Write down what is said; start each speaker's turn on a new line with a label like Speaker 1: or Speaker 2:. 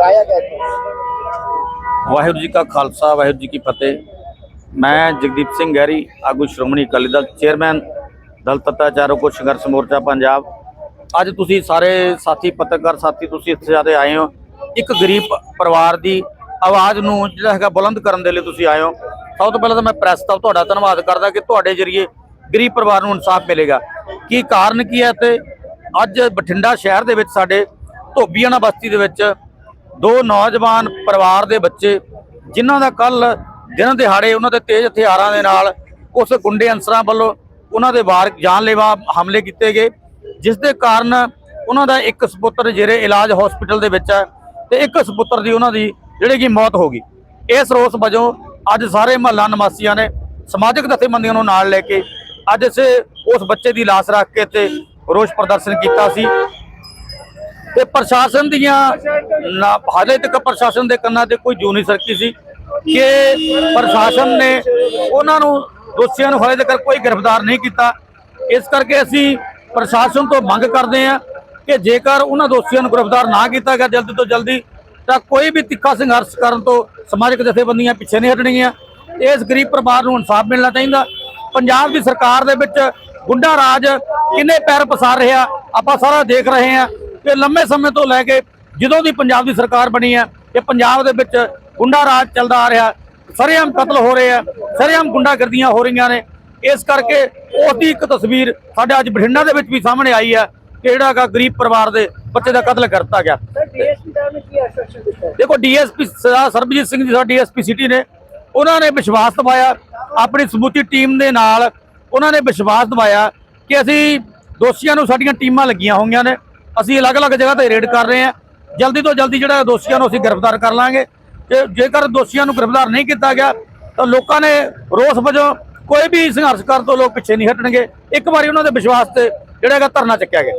Speaker 1: ਲਗਾਇਆ ਗਿਆ ਇੱਥੇ।
Speaker 2: ਵਾਹਿਗੁਰੂ ਜੀ ਕਾ ਖਾਲਸਾ, ਵਾਹਿਗੁਰੂ ਜੀ ਕੀ ਫਤਿਹ। ਮੈਂ ਜਗਦੀਪ ਸਿੰਘ ਗਹਿਰੀ, ਆਗੂ ਸ਼੍ਰੋਮਣੀ ਅਕਾਲੀ ਦਲ ਚੇਅਰਮੈਨ, ਦਲ ਤੱਤਾਚਾਰੋ ਕੋ ਸੰਘਰਸ਼ ਮੋਰਚਾ ਪੰਜਾਬ। ਅੱਜ ਤੁਸੀਂ ਸਾਰੇ ਸਾਥੀ, ਪੱਤਰਕਾਰ ਸਾਥੀ, ਤੁਸੀਂ ਇੱਥੇ ਜਿਆਦੇ ਆਏ ਹੋ। ਇੱਕ ਗਰੀਬ ਪਰਿਵਾਰ ਦੀ ਆਵਾਜ਼ ਨੂੰ ਜਿਹੜਾ ਹੈਗਾ ਬੁਲੰਦ ਕਰਨ ਦੇ ਲਈ ਤੁਸੀਂ ਆਏ ਹੋ। ਸਭ ਤੋਂ ਪਹਿਲਾਂ ਤਾਂ ਮੈਂ ਪ੍ਰੈਸ ਦਾ ਤੁਹਾਡਾ ਧੰਨਵਾਦ ਕਰਦਾ ਕਿ ਤੁਹਾਡੇ ਜਰੀਏ ਗਰੀਬ ਪਰਿਵਾਰ ਨੂੰ ਇਨਸਾਫ ਮਿਲੇਗਾ। ਕੀ ਕਾਰਨ ਕੀ ਹੈ ਤੇ ਅੱਜ ਬਠਿੰਡਾ ਸ਼ਹਿਰ ਦੇ ਵਿੱਚ ਸਾਡੇ ਧੋਬੀਆਣਾ ਬਸਤੀ ਦੇ ਵਿੱਚ ਦੋ ਨੌਜਵਾਨ ਪਰਿਵਾਰ ਦੇ ਬੱਚੇ, ਜਿਨ੍ਹਾਂ ਦਾ ਕੱਲ ਦਿਨ ਦਿਹਾੜੇ ਉਹਨਾਂ ਦੇ ਤੇਜ਼ ਹਥਿਆਰਾਂ ਦੇ ਨਾਲ ਉਸ ਗੁੰਡੇ ਅਨਸਰਾਂ ਵੱਲੋਂ ਉਹਨਾਂ ਦੇ ਵਾਰ ਜਾਨਲੇਵਾ ਹਮਲੇ ਕੀਤੇ ਗਏ, ਜਿਸ ਦੇ ਕਾਰਨ ਉਹਨਾਂ ਦਾ ਇੱਕ ਸੁਪੁੱਤਰ ਜਿਹੜੇ ਇਲਾਜ ਹਸਪੀਟਲ ਦੇ ਵਿੱਚ ਹੈ ਤੇ ਇੱਕ ਸੁਪੁੱਤਰ ਦੀ ਉਹਨਾਂ ਦੀ ਜਿਹੜੇ ਕਿ ਮੌਤ ਹੋ ਗਈ। ਇਸ ਰੋਸ ਵਜੋਂ ਅੱਜ ਸਾਰੇ ਮਹੱਲਾ ਨਿਵਾਸੀਆਂ ਨੇ ਸਮਾਜਿਕ ਜਥੇਬੰਦੀਆਂ ਨੂੰ ਨਾਲ ਲੈ ਕੇ ਅੱਜ ਇਸੇ ਉਸ ਬੱਚੇ ਦੀ ਲਾਸ਼ ਰੱਖ ਕੇ ਤੇ ਰੋਸ ਪ੍ਰਦਰਸ਼ਨ ਕੀਤਾ ਸੀ। ਤੇ ਪ੍ਰਸ਼ਾਸਨ ਦੀਆਂ ਨਾ- ਹਾਲੇ ਤੱਕ ਪ੍ਰਸ਼ਾਸਨ ਦੇ ਕੰਨਾਂ ਤੇ ਕੋਈ ਜੂ ਨਹੀਂ ਸਰਕੀ ਸੀ ਕਿ ਪ੍ਰਸ਼ਾਸਨ ਨੇ ਉਹਨਾਂ ਨੂੰ ਦੋਸ਼ੀਆਂ ਨੂੰ ਹਾਲੇ ਤੱਕ ਕੋਈ ਗ੍ਰਿਫਤਾਰ ਨਹੀਂ ਕੀਤਾ। ਇਸ ਕਰਕੇ ਅਸੀਂ ਪ੍ਰਸ਼ਾਸਨ ਤੋਂ ਮੰਗ ਕਰਦੇ ਹਾਂ ਕਿ ਜੇਕਰ ਉਹਨਾਂ ਦੋਸ਼ੀਆਂ ਨੂੰ ਗ੍ਰਿਫਤਾਰ ਨਾ ਕੀਤਾ ਗਿਆ ਜਲਦੀ ਤੋਂ ਜਲਦੀ, ਤਾਂ ਕੋਈ ਵੀ ਤਿੱਖਾ ਸੰਘਰਸ਼ ਕਰਨ ਤੋਂ ਸਮਾਜਿਕ ਜਥੇਬੰਦੀਆਂ ਪਿੱਛੇ ਨਹੀਂ ਹਟਣਗੀਆਂ। ਇਸ ਗਰੀਬ ਪਰਿਵਾਰ ਨੂੰ ਇਨਸਾਫ ਮਿਲਣਾ ਚਾਹੀਦਾ। ਪੰਜਾਬ ਦੀ ਸਰਕਾਰ ਦੇ ਵਿੱਚ ਗੁੰਡਾ ਰਾਜ ਕਿੰਨੇ ਪੈਰ ਪਸਾਰ ਰਿਹਾ, ਆਪਾਂ ਸਾਰਾ ਦੇਖ ਰਹੇ ਹਾਂ। ਕਿ ਲੰਮੇ ਸਮੇਂ ਤੋਂ ਲੈ ਕੇ ਜਦੋਂ ਦੀ ਪੰਜਾਬ ਦੀ ਸਰਕਾਰ ਬਣੀ ਹੈ ਕਿ ਪੰਜਾਬ ਦੇ ਵਿੱਚ ਗੁੰਡਾ ਰਾਜ ਚੱਲਦਾ ਆ ਰਿਹਾ ਸਰੇਆਮ ਕਤਲ ਹੋ ਰਹੇ ਆ ਸਰੇਆਮ ਗੁੰਡਾਗਰਦੀਆਂ ਹੋ ਰਹੀਆਂ ਨੇ। ਇਸ ਕਰਕੇ ਉਹਦੀ ਇੱਕ ਤਸਵੀਰ ਸਾਡੇ ਅੱਜ ਬਠਿੰਡਾ ਦੇ ਵਿੱਚ ਵੀ ਸਾਹਮਣੇ ਆਈ ਹੈ ਕਿ ਜਿਹੜਾ ਗਾ ਗਰੀਬ ਪਰਿਵਾਰ ਦੇ ਬੱਚੇ ਦਾ ਕਤਲ ਕਰਤਾ ਗਿਆ? ਦੇਖੋ ਡੀਐਸਪੀ ਸਰਬਜੀਤ ਸਿੰਘ ਜੀ ਸਾਡੇ ਡੀਐਸਪੀ ਸਿਟੀ ਨੇ ਉਹਨਾਂ ਨੇ ਵਿਸ਼ਵਾਸ ਦਿਵਾਇਆ ਆਪਣੀ ਸਮੁੱਚੀ ਟੀਮ ਦੇ ਨਾਲ ਉਹਨਾਂ ਨੇ ਵਿਸ਼ਵਾਸ ਦਿਵਾਇਆ ਕਿ ਅਸੀਂ ਦੋਸ਼ੀਆਂ ਨੂੰ ਸਾਡੀਆਂ ਟੀਮਾਂ ਲੱਗੀਆਂ ਹੋਈਆਂ ਨੇ। ਅਸੀਂ ਅਲੱਗ-ਅਲੱਗ ਜਗ੍ਹਾ ਤੇ ਰੇਡ ਕਰ ਰਹੇ ਹਾਂ। ਜਲਦੀ ਤੋਂ ਜਲਦੀ ਜਿਹੜਾ ਦੋਸ਼ੀਆਂ ਨੂੰ ਅਸੀਂ ਗ੍ਰਿਫਤਾਰ ਕਰ ਲਾਂਗੇ। ਤੇ ਜੇਕਰ ਦੋਸ਼ੀਆਂ ਨੂੰ ਗ੍ਰਿਫਤਾਰ ਨਹੀਂ ਕੀਤਾ ਗਿਆ, ਤਾਂ ਲੋਕਾਂ ਨੇ ਰੋਸ ਵਜੋਂ ਕੋਈ ਵੀ ਸੰਘਰਸ਼ ਕਰਨ ਤੋਂ ਲੋਕ ਪਿੱਛੇ ਨਹੀਂ ਹਟਣਗੇ। ਇੱਕ ਵਾਰੀ ਉਹਨਾਂ ਦੇ ਵਿਸ਼ਵਾਸ ਤੇ ਜਿਹੜਾ ਹੈਗਾ ਧਰਨਾ ਚੱਕਿਆ ਗਿਆ।